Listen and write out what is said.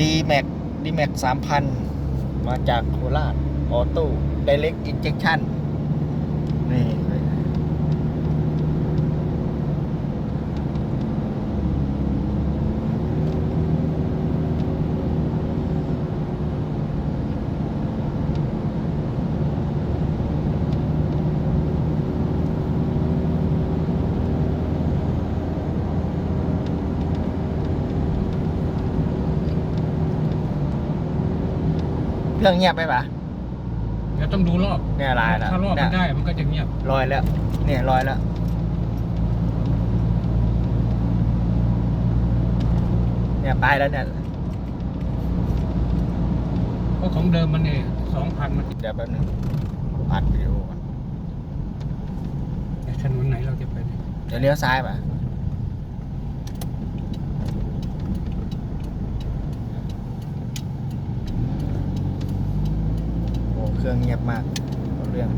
ดีแม็กดีแม็กสามพันมาจากโคราชออโต้ไดเ c กอินเจคชั่นเลย เครื่องเงียบไหมปะเดี๋ยวต้องดูรอบ เนี่ยลายแล้วถ้ารอบเนี่มัยนได้มันก็จะเงียบลอยแล้ว เนี่ยลอยแล้ว เนี่ยไปแล้วเนี่ย เพราะของเดิมมันเนี่ยสองพันมันเดี๋ยวแป๊บนึงอัดวิดีโอก่อนแต่ถนนไหนเราจะไปเนี่ยเดี๋ยวเลี้ยวซ้ายป่ะโอ้ เครื่องเงียบมากเอาเรื่อง